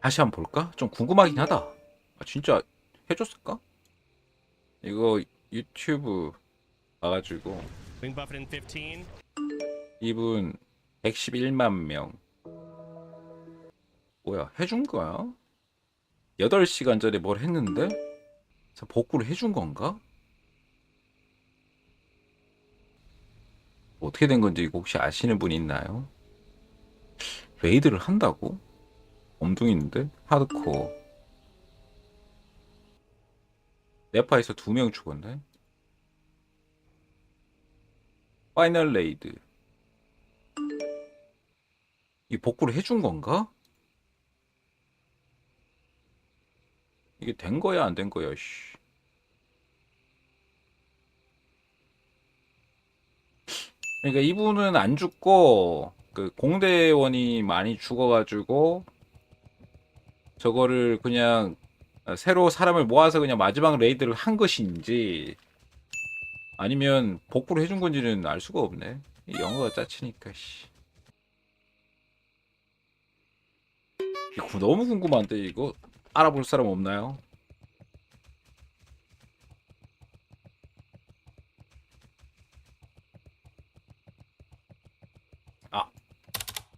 다시 한번 볼까? 좀 궁금하긴 하다. 아, 진짜 해줬을까? 이거 유튜브 15. 이분 111만 명. 뭐야 해준 거야? 8시간 전에 뭘 했는데? 자, 복구를 해준 건가? 어떻게 된 건지 이거 혹시 아시는 분 있나요? 레이드를 한다고? 엄둥인데? 하드코어. 네파에서 두 명 죽었네? 파이널 레이드. 이 복구를 해준 건가? 이게 된 거야 안 된 거야 씨. 그러니까 이분은 안 죽고 그 공대원이 많이 죽어가지고 저거를 그냥 새로 사람을 모아서 그냥 마지막 레이드를 한 것인지 아니면 복구를 해준 건지는 알 수가 없네. 이 영어가 짜치니까 씨. 이거 너무 궁금한데 이거 알아볼 사람 없나요? 아,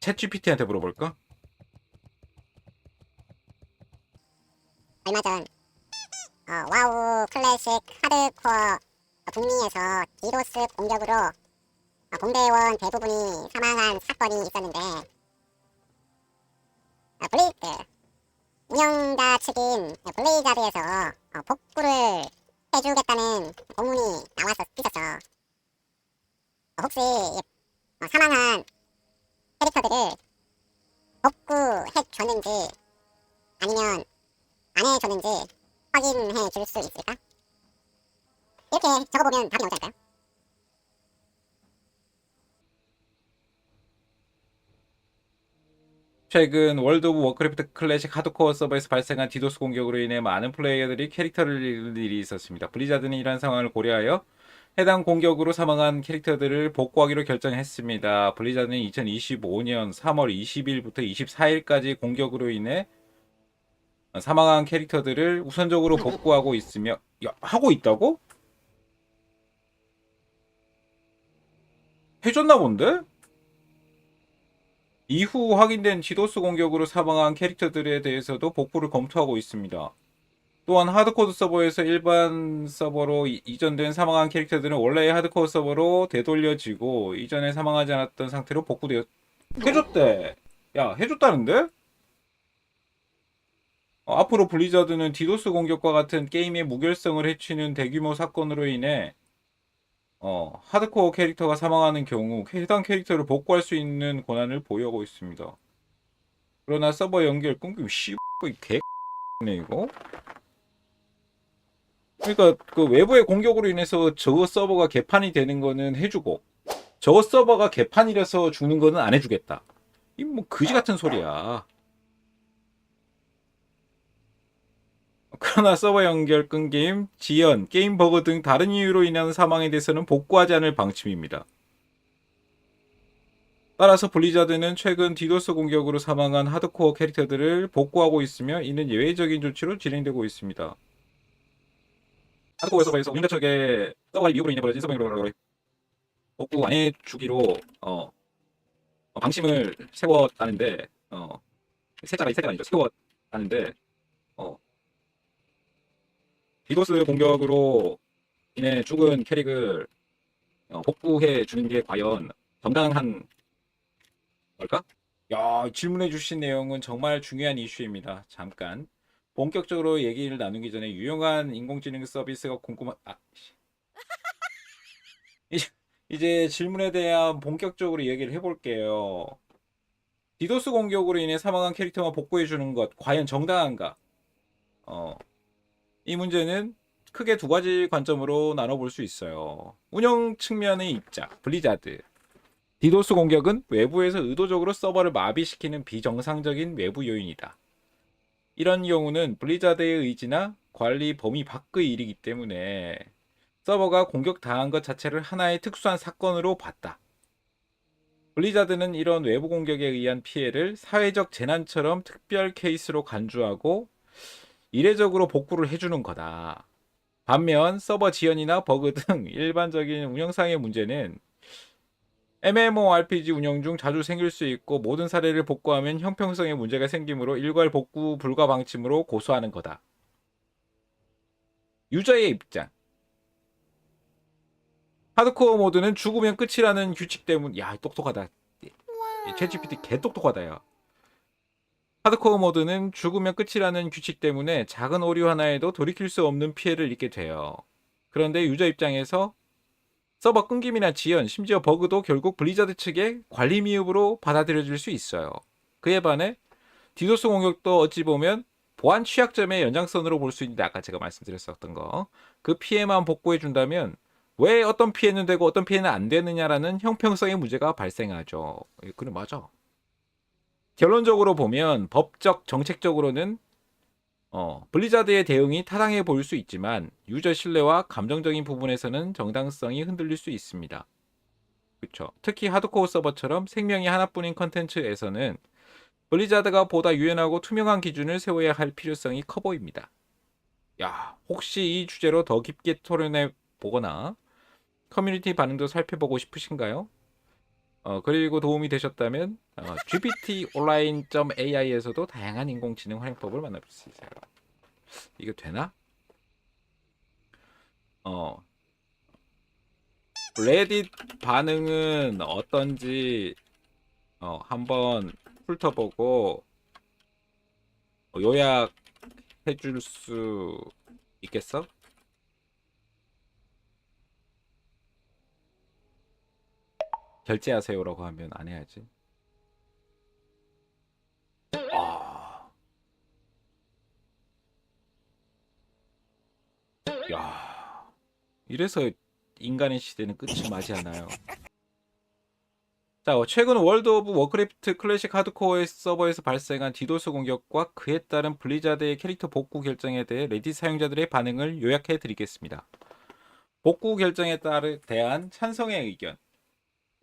챗 GPT한테 물어볼까? 얼마 전 어, 와우 클래식 하드코어 북미에서 디도스 공격으로 어, 공대원 대부분이 사망한 사건이 있었는데 어, 블레이드 운영자 측인 블레이자드에서 어, 복구를 해주겠다는 공문이 나와서 있었죠. 어, 혹시 어, 사망한 캐릭터들을 최근 월드 오브 워크래프트 클래식 하드코어 서버에서 발생한 디도스 공격으로 인해 많은 플레이어들이 캐릭터를 잃을 일이 있었습니다. 블리자드는 이러한 상황을 고려하여 해당 공격으로 사망한 캐릭터들을 복구하기로 결정했습니다. 블리자드는 2025년 3월 20일부터 24일까지 공격으로 인해 사망한 캐릭터들을 우선적으로 복구하고 있으며 야, 하고 있다고? 해줬나 본데? 이후 확인된 디도스 공격으로 사망한 캐릭터들에 대해서도 복구를 검토하고 있습니다. 또한 하드코드 서버에서 일반 서버로 이- 이전된 사망한 캐릭터들은 원래의 하드코어 서버로 되돌려지고 이전에 사망하지 않았던 상태로 복구되었 해줬대. 야 해줬다는데? 어, 앞으로 블리자드는 디도스 공격과 같은 게임의 무결성을 해치는 대규모 사건으로 인해 어, 하드코어 캐릭터가 사망하는 경우 해당 캐릭터를 복구할 수 있는 권한을 보유하고 있습니다. 그러나 서버 연결 끊기면 씨, 개네 이거. 그러니까 그 외부의 공격으로 인해서 저 서버가 개판이 되는 거는 해주고 저 서버가 개판이라서 죽는 거는 안 해주겠다. 이 뭐 그지 같은 소리야. 그러나 서버 연결 끊김, 지연, 게임 버그 등 다른 이유로 인한 사망에 대해서는 복구하지 않을 방침입니다. 따라서 블리자드는 최근 디도스 공격으로 사망한 하드코어 캐릭터들을 복구하고 있으며 이는 예외적인 조치로 진행되고 있습니다. 하드코어 서버에서 운영자 측의 서버 관리 미흡으로 인해 벌어진 서버 연결 복구 안 해주기로 어, 어, 방침을 세웠다는데 어, 세자가 세자가 아니죠 세웠다는데 어, 디도스 공격으로 인해 죽은 캐릭을 어, 복구해 주는 게 과연 정당한 걸까? 야, 질문해 주신 내용은 정말 중요한 이슈입니다. 잠깐 본격적으로 얘기를 나누기 전에 유용한 인공지능 서비스가 궁금한 아, 씨. 이제, 이제 질문에 대한 본격적으로 얘기를 해볼게요. 디도스 공격으로 인해 사망한 캐릭터만 복구해 주는 것 과연 정당한가? 어, 이 문제는 크게 두 가지 관점으로 나눠볼 수 있어요. 운영 측면의 입장, 블리자드. 디도스 공격은 외부에서 의도적으로 서버를 마비시키는 비정상적인 외부 요인이다. 이런 경우는 블리자드의 의지나 관리 범위 밖의 일이기 때문에 서버가 공격당한 것 자체를 하나의 특수한 사건으로 봤다. 블리자드는 이런 외부 공격에 의한 피해를 사회적 재난처럼 특별 케이스로 간주하고 이례적으로 복구를 해주는 거다. 반면 서버 지연이나 버그 등 일반적인 운영상의 문제는 MMORPG 운영 중 자주 생길 수 있고 모든 사례를 복구하면 형평성에 문제가 생기므로 일괄 복구 불가 방침으로 고수하는 거다. 유저의 입장. 하드코어 모드는 죽으면 끝이라는 규칙 때문. 야 똑똑하다. 챗GPT 개 똑똑하다 야. 하드코어 모드는 죽으면 끝이라는 규칙 때문에 작은 오류 하나에도 돌이킬 수 없는 피해를 입게 돼요. 그런데 유저 입장에서 서버 끊김이나 지연, 심지어 버그도 결국 블리자드 측의 관리 미흡으로 받아들여질 수 있어요. 그에 반해 디도스 공격도 어찌 보면 보안 취약점의 연장선으로 볼 수 있는데 아까 제가 말씀드렸었던 거. 그 피해만 복구해 준다면 왜 어떤 피해는 되고 어떤 피해는 안 되느냐라는 형평성의 문제가 발생하죠. 예, 그래 맞아. 결론적으로 보면 법적 정책적으로는 어, 블리자드의 대응이 타당해 보일 수 있지만 유저 신뢰와 감정적인 부분에서는 정당성이 흔들릴 수 있습니다. 그렇죠. 특히 하드코어 서버처럼 생명이 하나뿐인 컨텐츠에서는 블리자드가 보다 유연하고 투명한 기준을 세워야 할 필요성이 커 보입니다. 야, 혹시 이 주제로 더 깊게 토론해 보거나 커뮤니티 반응도 살펴보고 싶으신가요? 어, 그리고 도움이 되셨다면 어, gptonline.ai에서도 다양한 인공지능 활용법을 만나볼 수 있어요. 이거 되나? 어, 레딧 반응은 어떤지 어, 한번 훑어보고 어, 요약해 줄 수 있겠어? 결제하세요라고 하면 안 해야지. 아. 야. 이래서 인간의 시대는 끝이 맞이하나요? 자, 최근 월드 오브 워크래프트 클래식 하드코어의 서버에서 발생한 디도스 공격과 그에 따른 블리자드의 캐릭터 복구 결정에 대해 레딧 사용자들의 반응을 요약해 드리겠습니다. 복구 결정에 따른 대한 찬성의 의견.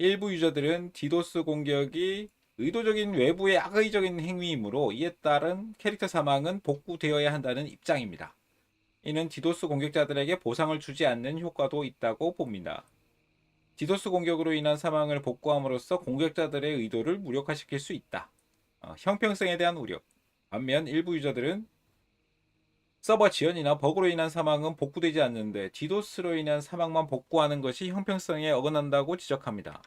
일부 유저들은 디도스 공격이 의도적인 외부의 악의적인 행위이므로 이에 따른 캐릭터 사망은 복구되어야 한다는 입장입니다. 이는 디도스 공격자들에게 보상을 주지 않는 효과도 있다고 봅니다. 디도스 공격으로 인한 사망을 복구함으로써 공격자들의 의도를 무력화시킬 수 있다. 어, 형평성에 대한 우려. 반면 일부 유저들은 서버 지연이나 버그로 인한 사망은 복구되지 않는데 디도스로 인한 사망만 복구하는 것이 형평성에 어긋난다고 지적합니다.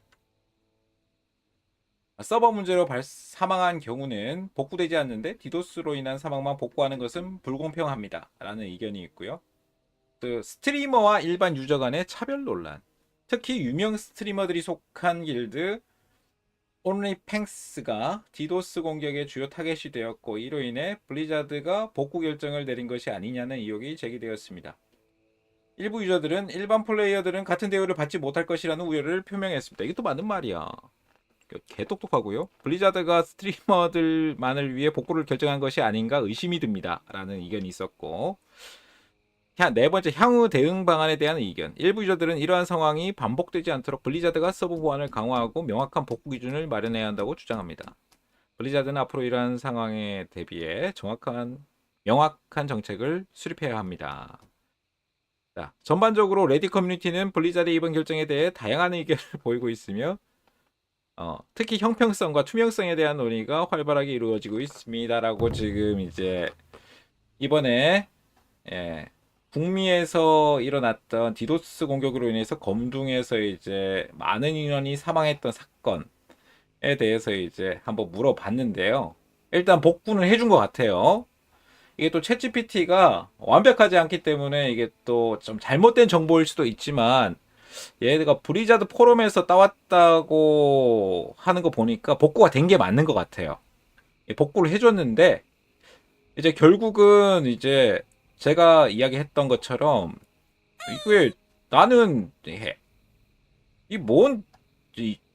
서버 문제로 발- 사망한 경우는 복구되지 않는데 디도스로 인한 사망만 복구하는 것은 불공평합니다. 라는 의견이 있고요. 그 스트리머와 일반 유저 간의 차별 논란. 특히 유명 스트리머들이 속한 길드 온리팽스가 디도스 공격의 주요 타겟이 되었고 이로 인해 블리자드가 복구 결정을 내린 것이 아니냐는 의혹이 제기되었습니다. 일부 유저들은 일반 플레이어들은 같은 대우를 받지 못할 것이라는 우려를 표명했습니다. 이게 또 맞는 말이야. 개 똑똑하고요. 블리자드가 스트리머들만을 위해 복구를 결정한 것이 아닌가 의심이 듭니다. 라는 의견이 있었고 향- 네 번째 향후 대응 방안에 대한 의견. 일부 유저들은 이러한 상황이 반복되지 않도록 블리자드가 서버 보안을 강화하고 명확한 복구 기준을 마련해야 한다고 주장합니다. 블리자드는 앞으로 이러한 상황에 대비해 정확한 명확한 정책을 수립해야 합니다. 자, 전반적으로 레디 커뮤니티는 블리자드의 이번 결정에 대해 다양한 의견을 보이고 있으며 어, 특히 형평성과 투명성에 대한 논의가 활발하게 이루어지고 있습니다라고 지금 이제 이번에 예, 북미에서 일어났던 디도스 공격으로 인해서 검둥에서 이제 많은 인원이 사망했던 사건에 대해서 이제 한번 물어봤는데요. 일단 복구는 해준 것 같아요. 이게 또 챗GPT가 완벽하지 않기 때문에 이게 또 좀 잘못된 정보일 수도 있지만 얘가 브리자드 포럼에서 따왔다고 하는 거 보니까 복구가 된 게 맞는 것 같아요. 예, 복구를 해줬는데 이제 결국은 이제 제가 이야기했던 것처럼 이게 나는 이뭔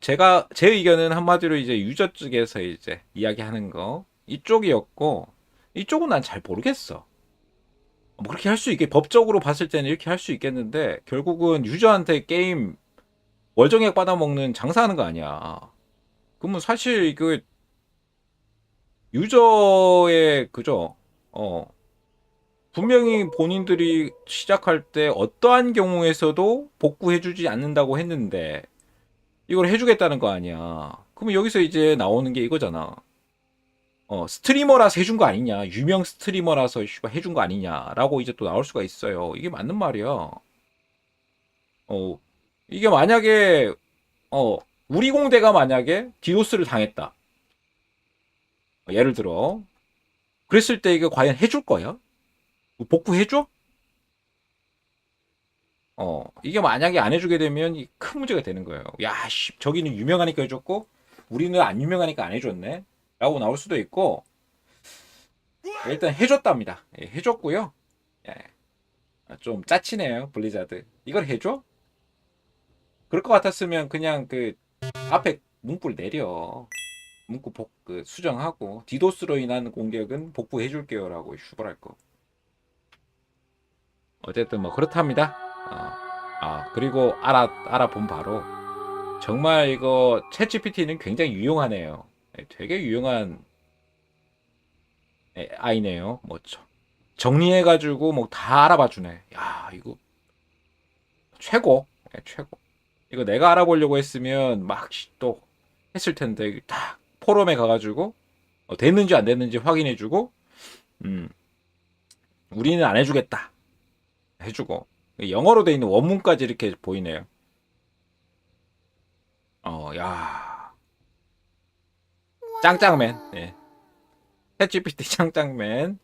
제가 제 의견은 한마디로 이제 유저 쪽에서 이제 이야기하는 거 이쪽이었고 이쪽은 난 잘 모르겠어. 뭐 그렇게 할 수 있게 법적으로 봤을 때는 이렇게 할 수 있겠는데 결국은 유저한테 게임 월정액 받아먹는 장사하는 거 아니야. 그러면 사실 그 유저의 그죠? 어 분명히 본인들이 시작할 때 어떠한 경우에서도 복구해주지 않는다고 했는데 이걸 해주겠다는 거 아니야. 그러면 여기서 이제 나오는 게 이거잖아. 어 스트리머라서 해준 거 아니냐? 유명 스트리머라서 해준 거 아니냐라고 이제 또 나올 수가 있어요. 이게 맞는 말이야. 어 이게 만약에 어 우리 공대가 만약에 디도스를 당했다. 어, 예를 들어 그랬을 때 이거 과연 해줄 거야? 복구해줘? 어 이게 만약에 안 해주게 되면 이큰 문제가 되는 거예요. 야, 씨, 저기는 유명하니까 해줬고 우리는 안 유명하니까 안 해줬네. 라고 나올 수도 있고 일단 해줬답니다. 예, 해줬고요. 예. 아, 좀 짜치네요 블리자드. 이걸 해줘? 그럴 것 같았으면 그냥 그 앞에 문구를 내려. 문구 복, 그 수정하고 디도스로 인한 공격은 복구해줄게요라고 슈벌할 거. 어쨌든 뭐 그렇답니다. 어. 아 그리고 알아 알아본 바로 정말 이거 챗GPT는 굉장히 유용하네요. 예, 되게 유용한 예, 아이네요. 뭐 저- 정리해가지고 뭐 다 알아봐주네. 야 이거 최고, 예, 최고. 이거 내가 알아보려고 했으면 막 또 했을 텐데 딱 포럼에 가가지고 어, 됐는지 안 됐는지 확인해주고, 음 우리는 안 해주겠다 해주고 영어로 돼 있는 원문까지 이렇게 보이네요. 어, 야. 짱짱맨. 예. 챗GPT 짱짱맨.